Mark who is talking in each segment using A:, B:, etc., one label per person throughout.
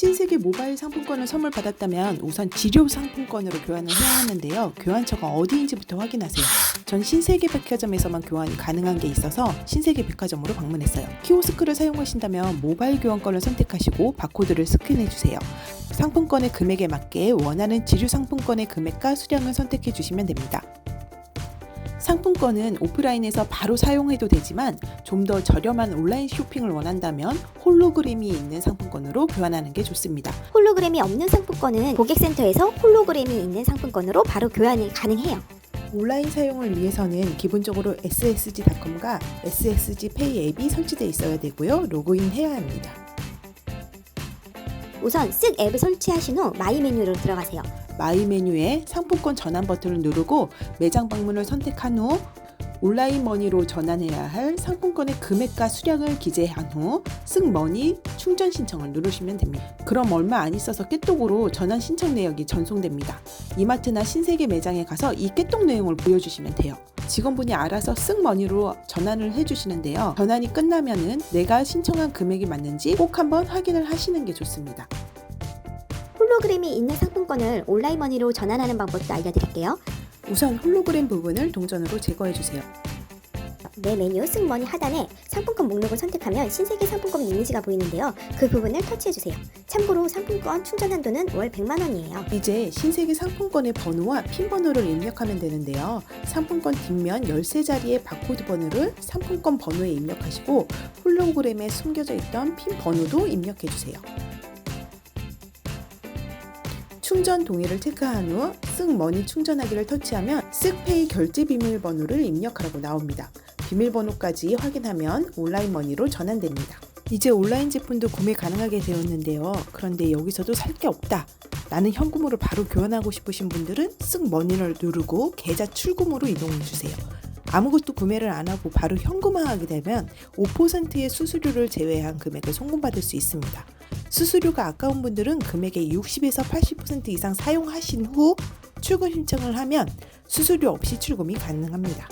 A: 신세계 모바일 상품권을 선물 받았다면 우선 지료 상품권으로 교환을 해야 하는데요. 교환처가 어디인지부터 확인하세요. 전 신세계 백화점에서만 교환이 가능한 게 있어서 신세계 백화점으로 방문했어요. 키오스크를 사용하신다면 모바일 교환권을 선택하시고 바코드를 스캔해 주세요. 상품권의 금액에 맞게 원하는 지류 상품권의 금액과 수량을 선택해 주시면 됩니다. 상품권은 오프라인에서 바로 사용해도 되지만 좀 더 저렴한 온라인 쇼핑을 원한다면 홀로그램이 있는 상품권으로 교환하는 게 좋습니다.
B: 홀로그램이 없는 상품권은 고객센터에서 홀로그램이 있는 상품권으로 바로 교환이 가능해요.
A: 온라인 사용을 위해서는 기본적으로 ssg.com과 ssgpay 앱이 설치되어 있어야 되고요. 로그인해야 합니다.
B: 우선 쓱 앱을 설치하신 후 마이 메뉴로 들어가세요.
A: 마이 메뉴에 상품권 전환 버튼을 누르고 매장 방문을 선택한 후 온라인 머니로 전환해야 할 상품권의 금액과 수량을 기재한 후 승머니 충전 신청을 누르시면 됩니다. 그럼 얼마 안 있어서 깨똑으로 전환 신청 내역이 전송됩니다. 이마트나 신세계 매장에 가서 이 깨똑 내용을 보여주시면 돼요. 직원분이 알아서 승머니로 전환을 해주시는데요. 전환이 끝나면은 내가 신청한 금액이 맞는지 꼭 한번 확인을 하시는 게 좋습니다.
B: 홀로그램이 있는 상품권을 온라인 머니로 전환하는 방법도 알려드릴게요.
A: 우선 홀로그램 부분을 동전으로 제거해 주세요.
B: 내 메뉴 승머니 하단에 상품권 목록을 선택하면 신세계 상품권 이미지가 보이는데요. 그 부분을 터치해주세요. 참고로 상품권 충전 한도는 월 100만 원이에요.
A: 이제 신세계 상품권의 번호와 핀 번호를 입력하면 되는데요. 상품권 뒷면 13자리의 바코드 번호를 상품권 번호에 입력하시고 홀로그램에 숨겨져 있던 핀 번호도 입력해 주세요. 충전 동의를 체크한 후 쓱머니 충전하기를 터치하면 쓱페이 결제 비밀번호를 입력하라고 나옵니다. 비밀번호까지 확인하면 온라인 머니로 전환됩니다. 이제 온라인 제품도 구매 가능하게 되었는데요. 그런데 여기서도 살 게 없다. 나는 현금으로 바로 교환하고 싶으신 분들은 쓱 머니를 누르고 계좌 출금으로 이동해 주세요. 아무것도 구매를 안 하고 바로 현금화하게 되면 5%의 수수료를 제외한 금액을 송금받을 수 있습니다. 수수료가 아까운 분들은 금액의 60에서 80% 이상 사용하신 후 출금 신청을 하면 수수료 없이 출금이 가능합니다.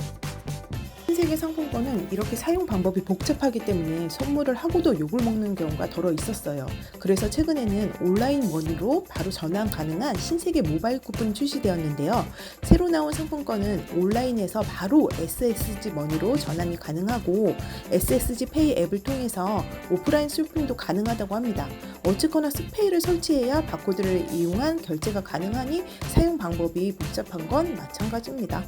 A: 신세계 상품권은 이렇게 사용 방법이 복잡하기 때문에 선물을 하고도 욕을 먹는 경우가 덜어 있었어요. 그래서 최근에는 온라인 머니로 바로 전환 가능한 신세계 모바일 쿠폰이 출시되었는데요. 새로 나온 상품권은 온라인에서 바로 SSG 머니로 전환이 가능하고 SSG 페이 앱을 통해서 오프라인 쇼핑도 가능하다고 합니다. 어쨌거나 스페이를 설치해야 바코드를 이용한 결제가 가능하니 사용 방법이 복잡한 건 마찬가지입니다.